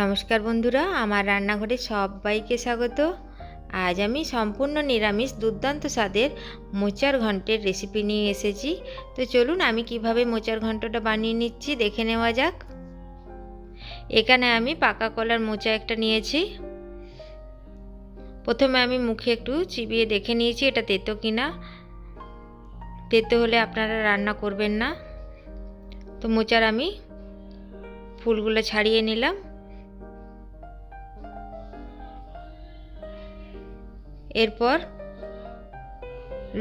নমস্কার বন্ধুরা, আমার রান্নাঘরে সবাইকে স্বাগত। আজ আমি সম্পূর্ণ নিরামিষ দুর্দান্ত স্বাদের মোচার ঘন্টের রেসিপি নিয়ে এসেছি। তো চলুন, আমি কীভাবে মোচার ঘন্টটা বানিয়ে নিচ্ছি দেখে নেওয়া যাক। এখানে আমি পাকা কলার মোচা একটা নিয়েছি। প্রথমে আমি মুখে একটু চিবিয়ে দেখে নিয়েছি এটা তেতো কিনা। তেতো হলে আপনারা রান্না করবেন না। তো মোচার আমি ফুলগুলো ছাড়িয়ে নিলাম। এরপর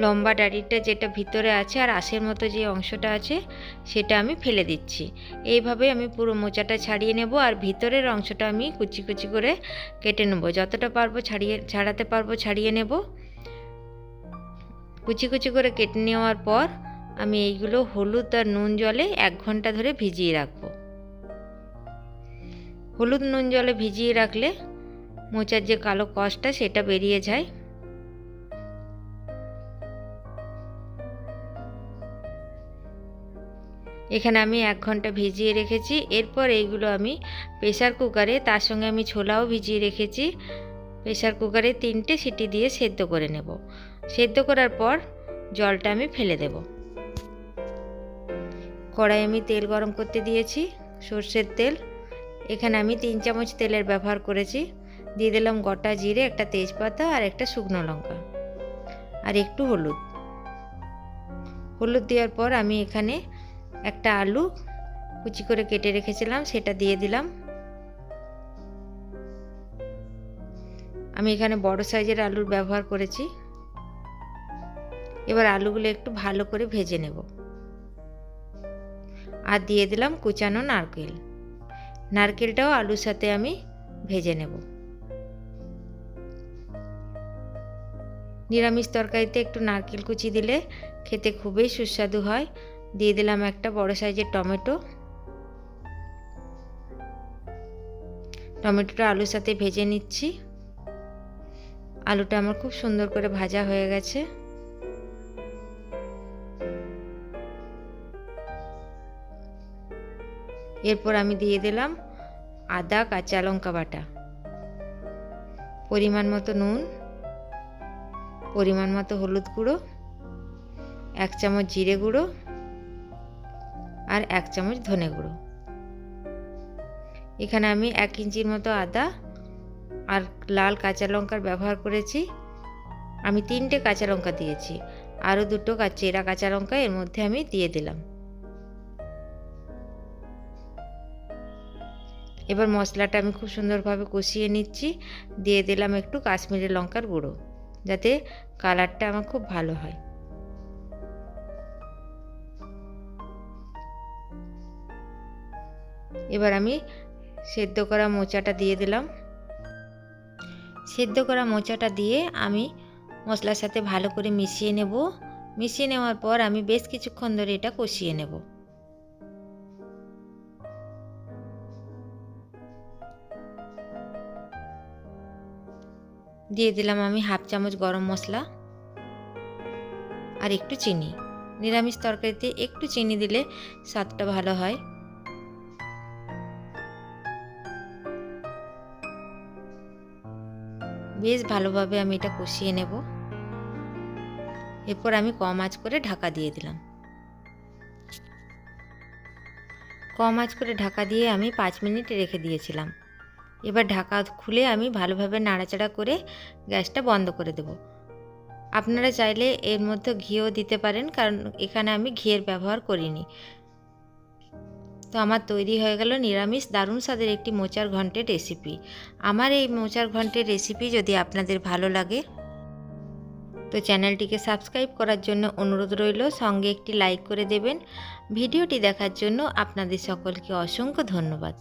লম্বা ডাড়িটা যেটা ভিতরে আছে আর আশের মতো যে অংশটা আছে, সেটা আমি ফেলে দিচ্ছি। এইভাবে আমি পুরো মোচাটা ছাড়িয়ে নেব আর ভিতরের অংশটা আমি কুচি কুচি করে কেটে নেব। যতটা পারব ছাড়িয়ে, ছাড়াতে পারব ছাড়িয়ে নেব। কুচি কুচি করে কেটে নেওয়ার পর আমি এইগুলো হলুদ আর নুন জলে এক ঘণ্টা ধরে ভিজিয়ে রাখব। হলুদ নুন জলে ভিজিয়ে রাখলে মোচার যে কালো কষটা, সেটা বেরিয়ে যায়। এখানে আমি এক ঘণ্টা ভিজিয়ে রেখেছি। এরপর এইগুলো আমি প্রেশার কুকারে, তার সঙ্গে আমি ছোলাও ভিজিয়ে রেখেছি। প্রেশার কুকারে তিনটে সিটি দিয়ে সেদ্ধ করে নেব। সেদ্ধ করার পর জলটা আমি ফেলে দেব। কড়াই আমি তেল গরম করতে দিয়েছি, সর্ষের তেল। এখানে আমি তিন চামচ তেলের ব্যবহার করেছি। দিয়ে দিলাম গোটা জিরে, একটা তেজপাতা আর একটা শুকনো লঙ্কা। আর একটু হলুদ। হলুদ দেওয়ার পর আমি এখানে একটা আলু কুচি করে কেটে রেখেছিলাম, সেটা দিয়ে দিলাম। আমি এখানে বড় সাইজের আলুর ব্যবহার করেছি। এবার আলুগুলো একটু ভালো করে ভেজে নেব। আর দিয়ে দিলাম কুচানো নারকেল। নারকেলটাও আলুর সাথে আমি ভেজে নেব। নিরামিষ তরকারিতে একটু নারকেল কুচি দিলে খেতে খুবই সুস্বাদু হয়। দিয়ে দিলাম একটা বড় সাইজের টমেটো। টমেটোটা আলুর সাথে ভেজে নিচ্ছি। আলুটা আমার খুব সুন্দর করে ভাজা হয়ে গেছে। এরপর আমি দিয়ে দিলাম আদা, কাঁচা লঙ্কা বাটা। পরিমাণ মতো নুন, পরিমাণ মতো হলুদ গুঁড়ো, এক চামচ জিরে গুঁড়ো আর এক চামচ ধনে গুঁড়ো। এখানে আমি এক ইঞ্চির মতো আদা আর লাল কাঁচা লঙ্কার ব্যবহার করেছি। আমি তিনটে কাঁচা লঙ্কা দিয়েছি। আরও দুটো চেরা কাঁচা লঙ্কা এর মধ্যে আমি দিয়ে দিলাম। এবার মশলাটা আমি খুব সুন্দরভাবে কষিয়ে নিচ্ছি। দিয়ে দিলাম একটু কাশ্মীরি লঙ্কার গুঁড়ো, যাতে কালারটা আমার খুব ভালো হয়। এবার আমি সেদ্ধ করা মোচাটা দিয়ে দিলাম। সেদ্ধ করা মোচাটা দিয়ে আমি মশলার সাথে ভালো করে মিশিয়ে নেব। মিশিয়ে নেওয়ার পর আমি বেশ কিছুক্ষণ ধরে এটা কষিয়ে নেব। দিয়ে দিলাম আমি হাফ চামচ গরম মশলা আর একটু চিনি। নিরামিষ তরকারিতে একটু চিনি দিলে স্বাদটা ভালো হয়। বেশ ভালোভাবে আমি এটা কষিয়ে নেব। এরপর আমি কম আঁচ করে ঢাকা দিয়ে দিলাম। কম আঁচ করে ঢাকা দিয়ে আমি পাঁচ মিনিট রেখে দিয়েছিলাম। এবার ঢাকা খুলে আমি ভালোভাবে নাড়াচাড়া করে গ্যাসটা বন্ধ করে দেব। আপনারা চাইলে এর মধ্যে ঘিও দিতে পারেন, কারণ এখানে আমি ঘিয়ের ব্যবহার করিনি। তো আমার তৈরি হয়ে গেল নিরামিষ দারুণ স্বাদের একটি মোচার ঘন্টের রেসিপি আমার এই মোচার ঘন্টের রেসিপি যদি আপনাদের ভালো লাগে, তো চ্যানেলটিকে সাবস্ক্রাইব করার জন্য অনুরোধ রইল, সঙ্গে একটি লাইক করে দেবেন। ভিডিওটি দেখার জন্য আপনাদের সকলকে অসংখ্য ধন্যবাদ।